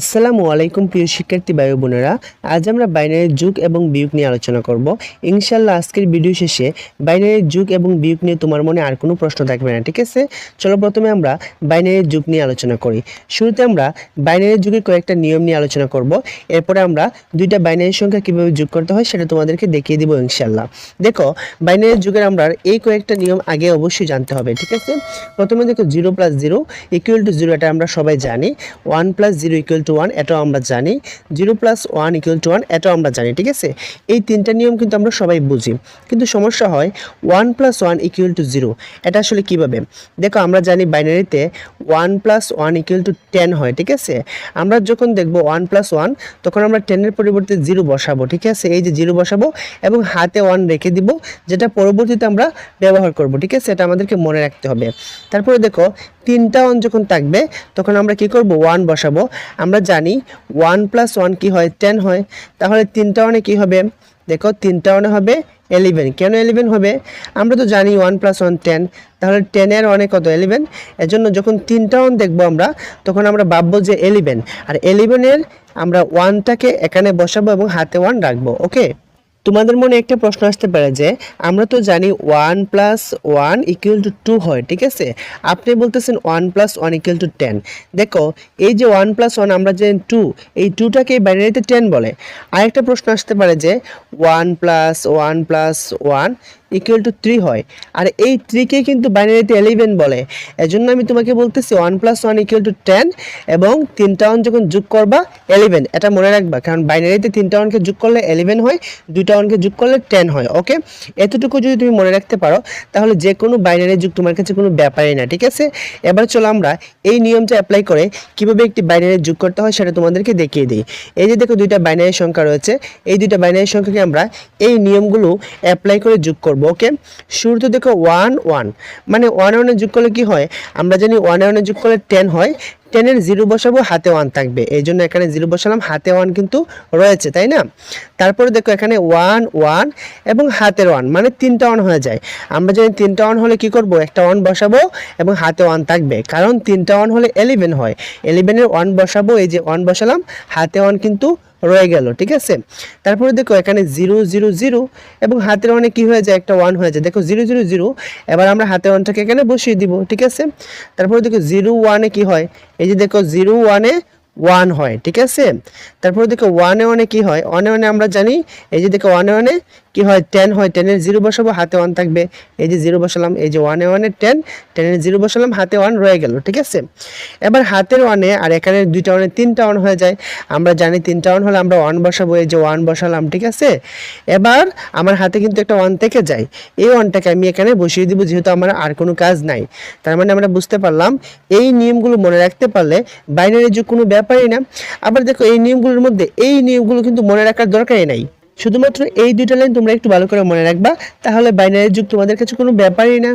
আসসালামু আলাইকুম প্রিয় শিক্ষার্থী ভাই বোনেরা, আজ আমরা বাইনারির যুগ এবং বিয়োগ নিয়ে আলোচনা করব। ইনশাল্লাহ আজকের ভিডিও শেষে বাইনারির যুগ এবং বিয়োগ নিয়ে তোমার মনে আর কোনো প্রশ্ন থাকবে না, ঠিক আছে? চলো প্রথমে আমরা বাইনারির যুগ নিয়ে আলোচনা করি। শুরুতে আমরা বাইনারির যুগের কয়েকটা নিয়ম নিয়ে আলোচনা করব। এরপরে আমরা দুইটা বাইনারি সংখ্যা কীভাবে যোগ করতে হয় সেটা তোমাদেরকে দেখিয়ে দিব ইনশাল্লাহ দেখো, বাইনারি যুগের আমরা এই কয়েকটা নিয়ম আগে অবশ্যই জানতে হবে, ঠিক আছে? প্রথমে দেখো zero plus zero equal to zero, এটা আমরা সবাই জানি। One plus zero equal to one এটাও আমরা জানি। Zero plus one equal to one এটাও আমরা জানি, ঠিক আছে? এই তিনটা নিয়ম কিন্তু আমরা সবাই বুঝি। কিন্তু সমস্যা হয় one plus one equal to zero এটা আসলে কীভাবে? দেখো, আমরা জানি বাইনারিতে one plus one equal to ten হয়, ঠিক আছে? আমরা যখন দেখব ওয়ান প্লাস ওয়ান তখন আমরা টেনের পরিবর্তে জিরো বসাবো, ঠিক আছে? এই যে জিরো বসাবো এবং হাতে ওয়ান রেখে দিব, যেটা পরবর্তীতে আমরা ব্যবহার করব, ঠিক আছে? এটা আমাদেরকে মনে রাখতে হবে। তারপরে দেখো তিনটা ওয়ান যখন থাকবে, তখন আমরা কি করব? ওয়ান বসাবো। আমরা জানি ওয়ান প্লাস ওয়ান কী হয়? টেন হয়। তাহলে তিনটা ওয়ানে কী হবে? দেখো, তিনটা ওয়ানে হবে এলিভেন কেন এলিভেন হবে? আমরা তো জানি ওয়ান প্লাস ওয়ান টেন তাহলে টেনের অনেক কত? এলিভেন এজন্য যখন তিনটা ওয়ান দেখব আমরা, তখন আমরা ভাববো যে এলিভেন আর এলিভেনের আমরা ওয়ানটাকে এখানে বসাবো এবং হাতে ওয়ান রাখব। ওকে তোমাদের মনে একটা প্রশ্ন আসতে পারে যে, আমরা তো জানি one plus one equal to two হয়, ঠিক আছে? আপনি বলতেছেন one plus one equal to ten দেখো, এই যে ওয়ান প্লাস ওয়ান আমরা যে টু এই টুটাকে বাইনারিতে টেন বলে। আরেকটা প্রশ্ন আসতে পারে যে one plus one plus one equal to three হয়। আর এই থ্রিকে কিন্তু বাইনারিতে এলিভেন বলে। এজন্য আমি তোমাকে বলতেছি one plus one equal to ten এবং তিনটা ওয়ান যখন যোগ করবা এলিভেন এটা মনে রাখবা, কারণ বাইনারিতে তিনটা ওয়ানকে যোগ করলে এলিভেন হয়, দুইটা ওয়ানকে যোগ করলে টেন হয় ওকে এতটুকু যদি তুমি মনে রাখতে পারো, তাহলে যে কোনো বাইনারি যুগ তোমার কাছে কোনো ব্যাপারই না, ঠিক আছে? এবার চলো আমরা এই নিয়মটা অ্যাপ্লাই করে কীভাবে একটি বাইনারি যোগ করতে হয় সেটা তোমাদেরকে দেখিয়ে দিই। এই যে দেখো দুইটা বাইনারি সংখ্যা রয়েছে, এই দুইটা বাইনারি সংখ্যাকে আমরা এই নিয়মগুলো অ্যাপ্লাই করে যোগ করব ওকে শুরুতে দেখো ওয়ান ওয়ান মানে ওয়ান ওয়ানে যোগ করলে কি হয়? আমরা জানি ওয়ান ওয়ানে যোগ করলে টেন হয় টেনের জিরো বসাবো, হাতে ওয়ান থাকবে। এই জন্য এখানে জিরো বসালাম, হাতে ওয়ান কিন্তু রয়েছে, তাই না? তারপরে দেখো এখানে ওয়ান ওয়ান এবং হাতের ওয়ান মানে তিনটা ওয়ান হয়ে যায়। আমরা জানি তিনটা ওয়ান হলে কি করব? একটা ওয়ান বসাবো এবং হাতে ওয়ান থাকবে। কারণ তিনটা ওয়ান হলে এলিভেন হয়। এলিভেনের ওয়ান বসাবো, এই যে ওয়ান বসালাম, হাতে ওয়ান কিন্তু রয়ে গেল, ঠিক আছে? তারপরে দেখো এখানে জিরো জিরো জিরো এবং হাতের ওয়ানে কি হয়ে যায়? একটা ওয়ান হয়ে যায়। দেখো জিরো জিরো জিরো, এবার আমরা হাতের ওয়ানটাকে এখানে বসিয়ে দিব, ঠিক আছে? তারপরে দেখো জিরো ওয়ানে কি হয়? এই যে দেখো জিরো ওয়ানে ওয়ান হয়, ঠিক আছে? তারপরে দেখো ওয়ানে ওয়ানে কি হয়? ওয়ানে ওয়ানে আমরা জানি, এই যে দেখো ওয়ানে ওয়ানে কি হয় টেন হয় টেনের জিরো বসাবো, হাতে ওয়ান থাকবে। এই যে জিরো বসালাম, এই যে ওয়ানে ওয়ানে টেন টেনের জিরো বসালাম, হাতে ওয়ান রয়ে গেল, ঠিক আছে? এবার হাতের ওয়ানে আর এখানে দুইটা ওয়ানে তিনটা ওয়ান হয়ে যায়। আমরা জানি তিনটা ওয়ান হলে আমরা ওয়ান বসাবো, এই যে ওয়ান বসালাম, ঠিক আছে? এবার আমার হাতে কিন্তু একটা ওয়ান থেকে যায়। এই ওয়ানটাকে আমি এখানে বসিয়ে দিব, যেহেতু আমার আর কোনো কাজ নাই। তার মানে আমরা বুঝতে পারলাম, এই নিয়মগুলো মনে রাখতে পারলে বাইনারি যুগ কোনো ব্যাপারই না। আবার দেখো, এই নিয়মগুলোর মধ্যে, এই নিয়মগুলো কিন্তু মনে রাখার দরকারই নাই। শুধুমাত্র এই দুইটা লাইন তোমরা একটু ভালো করে মনে রাখবা, তাহলে বাইনারি যুগ তোমাদের কাছে কোনো ব্যাপারই না।